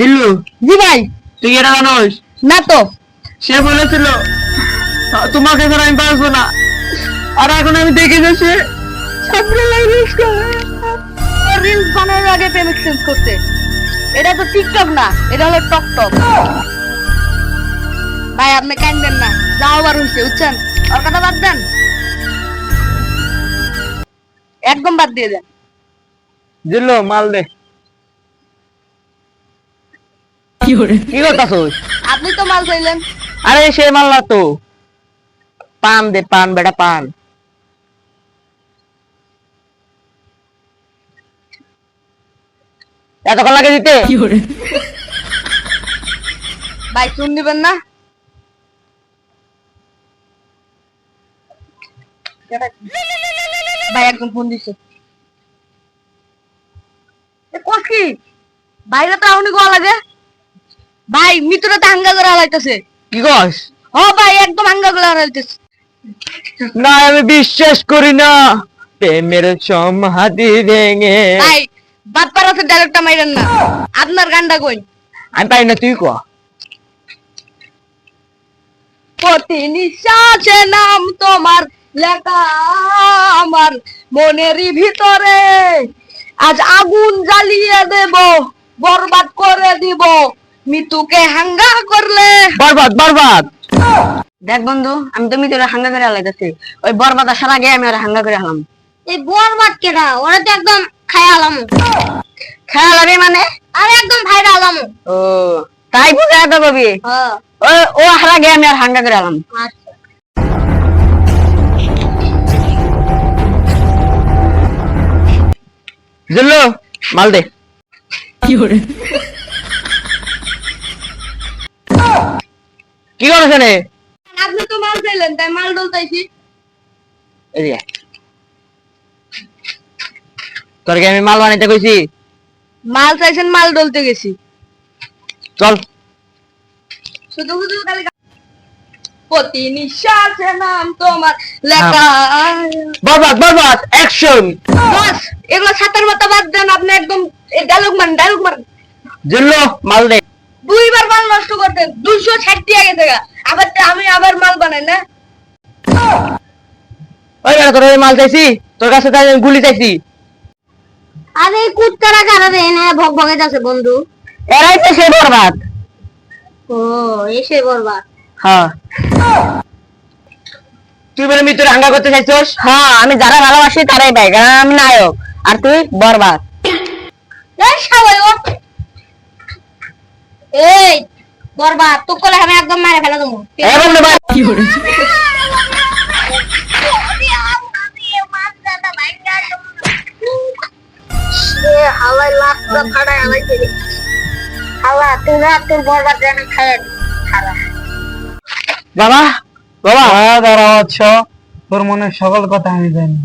জিল্লু। জি ভাই। তুই এটা জানোস? না তো। সে বলেছিল "আ, তোমাকে ছাড়া আমি বাঁচবো না। আর এখন আমি দেখে যাচ্ছি রিলস বানানোর আগে পেমেন্ট চেঞ্জ করতে। এটা তো টিকটক না এটা হলো টকটক ভাই আপনি কান্দেন না যাও আবার হয়েছে বুঝছেন ওর কথা বাদ দেন। একদম বাদ দিয়ে দেন। জিল্লু মাল দে। কি আপনি তো মাল চাইলেন। আরে সে মাল না তো। পান দে পান বেটা পান। এতক্ষণ লাগে দিতে? ভাই শুন নিবেন না? ভাই একদম ফোন কস কি? বাইরে তো এখনই গোয়া লাগে। ভাই মিত্র তো হাঙ্গা করে হালাইতেছে কি কস? ও ভাই একদম হাঙ্গা করে হালাইতেছে না আমি বিশ্বাস করি না। প্রেমের সমাধি ভেঙে। ভাই বাপ্পার আছে ডাইরেক্টটা মাইরেন না। আপনার গানটা কই? আমি পাই না তুই ক? প্রতি নিঃশ্বাসে নাম তোমার লেখা আমার মনেরই ভিতরে। আজ আগুন জ্বালিয়ে দেব বরবাদ করে দিব। মৃত্যুকে হাঙ্গা করলে। বরবাদ বরবাদ। দেখ বন্ধু আমি তো মৃত্যুরে হাঙ্গা করে হালাইতেছি। ওই বরবাদ আসার আগে আমি ওরা হাঙ্গা করে হালাম। এই বরবাদ কেডা? ওরা তো একদম খায়ালাম মানে? আরে একদম ভাইরা আলাম ও তাই বুঝে এত কবি। ও ও হার আগে আমি আর হাঙ্গা করে আলাম আচ্ছা। জিল্লু মাল দে। কি করছ রে আপনি তো মাল চাইলেন তাই মাল ডলতাইছি। এদিকে তোর কি আমি মাল বানাইতে কইছি? মাল চাইছেন মাল ডলতে গেছি। চল। শুধু শুধু খালি প্রতি নিঃশ্বাসে নাম তোমার লেখা। বরবাদ বরবাদ অ্যাকশন বস এগুলো সাতার মতো বাদ দেন আপনি একদম ডায়লগ মান ডায়লগ মান জিল্লু মাল দে। দুইবার মাল নষ্ট করতেন দুইশো ষাট দিয়ে গেছে আবার আমি আবার মাল বানাই না? ওই বেটা তোর মাল চাইছি? তোর কাছে তাই আমি গুলি চাইছি। আরে কুত্তারা কারা এনে ভগ ভগে যাচ্ছে বন্ধু। এরাই তো সে বরবাদ। ও এসে বরবাদ। হ্যাঁ। তুই বলে মৃত্যুর হাঙ্গা করতে চাইছস? হ্যাঁ আমি যারা ভালোবাসি তারাই ভাই আমি নায়ক। আর তুই বরবাদ এই সবাই ও এই বরবাদ তো কলে আমি একদম মারে ফেলা দেবো। এই বন্ধু ভাই। লাখটা ফাড়ায় হাওয়াই থেকে হাওয়া তোরা তোর বরবাদ জানে খায় বাবা বাবা। হ্যাঁ দাঁড়া আচ্ছ তোর মনে সকল কথা আমি জানি।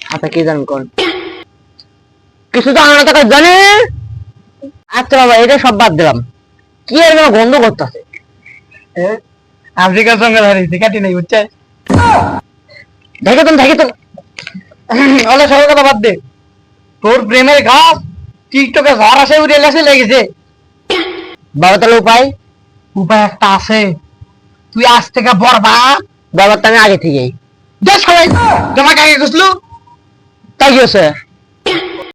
আচ্ছা কি জান কোন? কিছু তো আমার টাকা জানে। আচ্ছা বাবা এটা সব বাদ দিলাম। কি আর যেন গন্ধ করতেছে আফ্রিকার সঙ্গে ধরিস কাটি নাই বুঝছে দেখে তো দেখে তো ওলা সকল কথা বাদ দে। তোর প্রেমের ঘাস টিকটকে ঝড় আসে উড়ে লেসে লেগেছে। বাবা তাহলে উপায়? উপায় একটা আছে। তুই আজ থেকে বরবাদ বাবা তো আমি আগে থেকেই। যা সবাই তোমাকে আগে খুঁজলু। তাই কি হচ্ছে